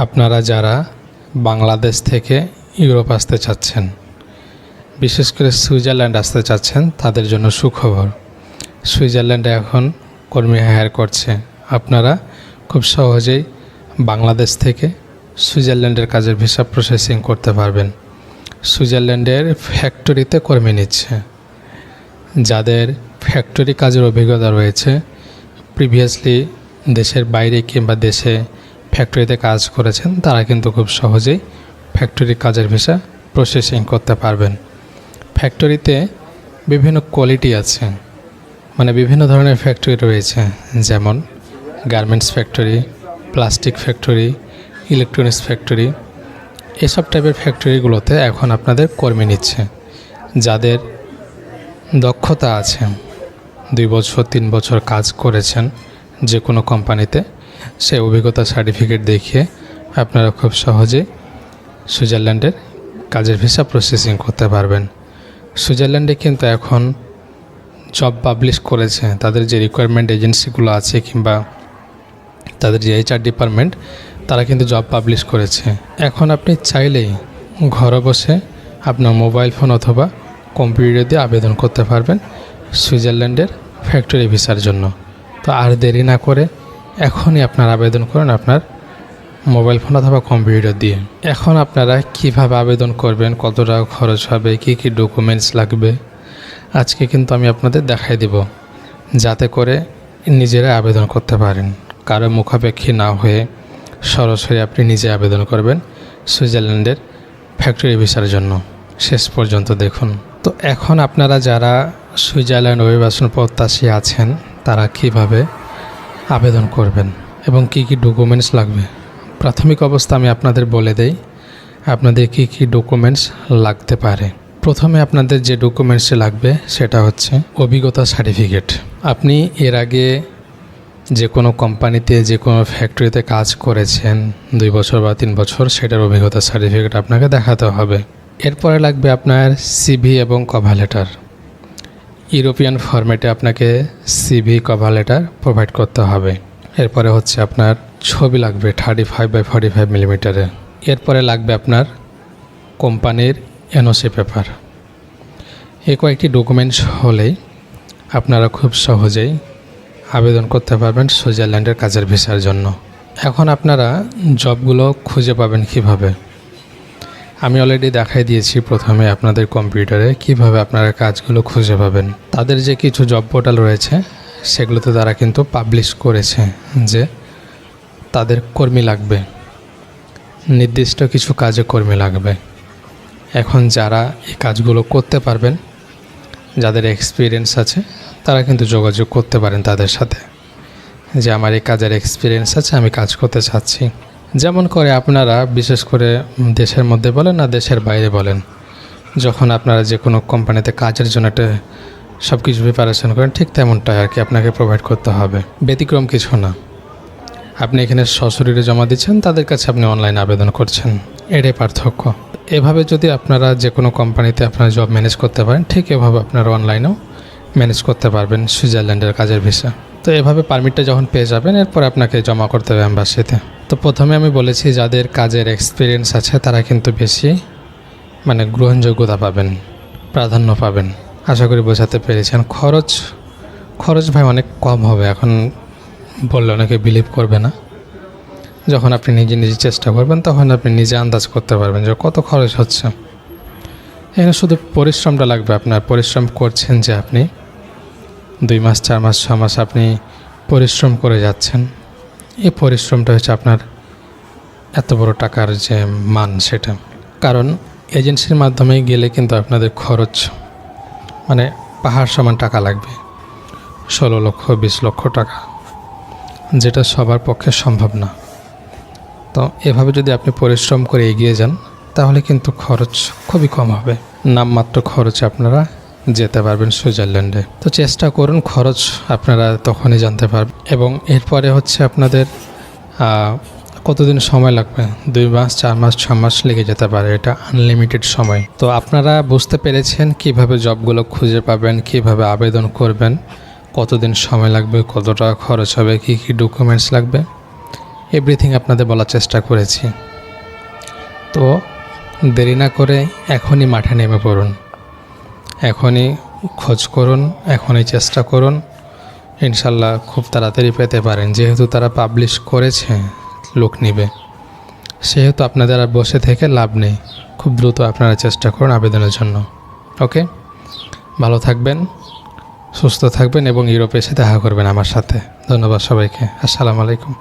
আপনারা যারা বাংলাদেশ থেকে ইউরোপ আসতে চাচ্ছেন, বিশেষ করে সুইজারল্যান্ড আসতে চাচ্ছেন, তাদের জন্য সুখবর। সুইজারল্যান্ডে এখন কর্মী হায়ার করছে। আপনারা খুব সহজেই বাংলাদেশ থেকে সুইজারল্যান্ডের কাজের ভিসা প্রসেসিং করতে পারবেন। সুইজারল্যান্ডের ফ্যাক্টরিতে কর্মী নিচ্ছে। যাদের ফ্যাক্টরি কাজের অভিজ্ঞতা রয়েছে প্রিভিয়াসলি দেশের বাইরে কিংবা দেশে ফ্যাক্টরিতে কাজ করেছেন, তারা কিন্তু খুব সহজেই ফ্যাক্টরি কাজের ভিসা প্রসেসিং করতে পারবেন। ফ্যাক্টরিতে বিভিন্ন কোয়ালিটি আছে মানে বিভিন্ন ধরনের ফ্যাক্টরি রয়েছে, যেমন garments factory plastic factory electronics factory এসব টাইপের ফ্যাক্টরিগুলোতে এখন আপনাদের কর্মী নিচ্ছে, যাদের দক্ষতা আছে, দুই বছর, তিন বছর কাজ করেছেন যে কোনো কোম্পানিতে সেই অভিজ্ঞতা সার্টিফিকেট দেখিয়ে আপনারা খুব সহজেই সুইজারল্যান্ডের কাজের ভিসা প্রসেসিং করতে পারবেন। সুইজারল্যান্ডে কিন্তু এখন জব পাবলিশ করেছে, তাদের যে রিকোয়ারমেন্ট এজেন্সিগুলো আছে কিংবা তাদের যে এইচআর ডিপার্টমেন্ট তারা কিন্তু জব পাবলিশ করেছে। এখন আপনি চাইলেই ঘরে বসে আপনার মোবাইল ফোন অথবা কম্পিউটার দিয়ে আবেদন করতে পারবেন সুইজারল্যান্ডের ফ্যাক্টরি ভিসার জন্য। তো আর দেরি না করে এখনই আপনার আবেদন করুন আপনার মোবাইল ফোন অথবা কম্পিউটার দিয়ে। এখন আপনারা কীভাবে আবেদন করবেন, কত টাকা খরচ হবে, কী কী ডকুমেন্টস লাগবে, আজকে কিন্তু আমি আপনাদের দেখাই দিব, যাতে করে নিজেরা আবেদন করতে পারেন। কারও মুখাপেক্ষী না হয়ে সরাসরি আপনি নিজে আবেদন করবেন সুইজারল্যান্ডের ফ্যাক্টরি ভিসার জন্য। শেষ পর্যন্ত দেখুন। তো এখন আপনারা যারা সুইজারল্যান্ড অভিবাসন প্রত্যাশী আছেন, তারা কীভাবে আবেদন করবেন এবং কি কি ডকুমেন্টস লাগবে? প্রাথমিক অবস্থা আমি আপনাদের বলে দেই, আপনাদের কি কি ডকুমেন্টস লাগতে পারে। প্রথমে আপনাদের যে ডকুমেন্টস লাগবে সেটা হচ্ছে অভিজ্ঞতা সার্টিফিকেট আপনি এর আগে যে কোনো কোম্পানিতে যে কোনো ফ্যাক্টরিতে কাজ করেছেন, দুই বছর বা তিন বছর, সেটার অভিজ্ঞতা সার্টিফিকেট আপনাকে দেখাতে হবে। এরপরে লাগবে আপনার সিভি এবং কভার লেটার ইউরোপিয়ান ফরম্যাটে আপনাকে সিভি কভার লেটার প্রোভাইড করতে হবে। এরপরে হচ্ছে আপনার ছবি লাগবে thirty five by forty five মিলিমিটারে এরপরে লাগবে আপনার কোম্পানির এনওসি পেপার এই কয়েকটি ডকুমেন্টস হলেই আপনারা খুব সহজেই আবেদন করতে পারবেন সুইজারল্যান্ডের কাজের ভিসার জন্য। এখন আপনারা জবগুলো খুঁজে পাবেন কীভাবে? আমি অলরেডি দেখাই দিয়েছি প্রথমে আপনাদের কম্পিউটারে কীভাবে আপনারা কাজগুলো খুঁজে পাবেন। তাদের যে কিছু জব পোর্টাল রয়েছে, সেগুলোতে তারা কিন্তু পাবলিশ করেছে যে তাদের কর্মী লাগবে। নির্দিষ্ট কিছু কাজে কর্মী লাগবে। এখন যারা এই কাজগুলো করতে পারবেন, যাদের এক্সপিরিয়েন্স আছে, তারা কিন্তু যোগাযোগ করতে পারেন তাদের সাথে। যে আমার এই কাজের এক্সপিরিয়েন্স আছে, আমি কাজ করতে চাচ্ছি। যেমন করে আপনারা, বিশেষ করে দেশের মধ্যে বলেন না দেশের বাইরে বলেন, যখন আপনারা যে কোনো কোম্পানিতে কাজের জন্য একটা সব কিছু প্রিপারেশন করেন, ঠিক তেমনটাই আর কি আপনাকে প্রোভাইড করতে হবে। ব্যতিক্রম কিছু না। আপনি এখানে সশরীরে জমা দিচ্ছেন, তাদের কাছে আপনি অনলাইন আবেদন করছেন। এটাই পার্থক্য। এভাবে যদি আপনারা যে কোনো কোম্পানিতে আপনারা জব ম্যানেজ করতে পারেন, ঠিক এভাবে আপনারা অনলাইনেও ম্যানেজ করতে পারবেন সুইজারল্যান্ডের কাজের ভিসা তো এভাবে পারমিটটা যখন পেয়ে যাবেন, এরপর আপনাকে জমা করতে হবে অ্যাম্বাসিতে তো প্রথমে আমি বলেছি, যাদের কাজের এক্সপিরিয়েন্স আছে, তারা কিন্তু বেশি মানে গ্রহণযোগ্যতা পাবেন, প্রাধান্য পাবেন। আশা করি বোঝাতে পেরেছেন। খরচ খরচ ভাই অনেক কম হবে, এখন বললে অনেকে বিলিভ করবে না। যখন আপনি নিজে নিজে চেষ্টা করবেন, তখন আপনি নিজে আন্দাজ করতে পারবেন যে কত খরচ হচ্ছে। এখানে শুধু পরিশ্রমটা লাগবে আপনার, পরিশ্রম করছেন যে আপনি, দুই মাস, চার মাস, ছ মাস আপনি পরিশ্রম করে যাচ্ছেন। এই পরিশ্রমটা হচ্ছে আপনার এত বড় টাকার যে মান সেটা। কারণ এজেন্সির মাধ্যমে গেলে কিন্তু আপনাদের খরচ মানে পাহাড় সমান টাকা লাগবে। ষোলো লক্ষ, বিশ লক্ষ টাকা, যেটা সবার পক্ষে সম্ভব না। তো এভাবে যদি আপনি পরিশ্রম করে এগিয়ে যান, তাহলে কিন্তু খরচ খুবই কম হবে। নামমাত্র খরচে আপনারা যেতে পারবেন সুইজারল্যান্ডে। তো চেষ্টা করুন, খরচ আপনারা তখনই জানতে পারবেন। এবং এরপরে হচ্ছে আপনাদের কতদিন সময় লাগবে? দুই মাস, চার মাস, ছ মাস লেগে যেতে পারে, এটা আনলিমিটেড সময়। তো আপনারা বুঝতে পেরেছেন কীভাবে জবগুলো খুঁজে পাবেন, কীভাবে আবেদন করবেন, কতদিন সময় লাগবে, কত টাকা খরচ হবে, কী কী ডকুমেন্টস লাগবে? এভরিথিং আপনাদের বলার চেষ্টা করেছি। তো দেরি না করে এখনই মাঠে নেমে পড়ুন। এখনই খোঁজ করুন, এখনই চেষ্টা করুন। ইনশাল্লাহ খুব তাড়াতাড়ি পেতে পারেন। যেহেতু তারা পাবলিশ করেছে লোক নিবে। সেহেতু আপনাদের আর বসে থেকে লাভ নেই। খুব দ্রুত আপনারা চেষ্টা করুন আবেদনের জন্য। ওকে? ভালো থাকবেন, সুস্থ থাকবেন এবং ইউরোপে এসে দেখা করবেন আমার সাথে। ধন্যবাদ সবাইকে। আসসালামু আলাইকুম।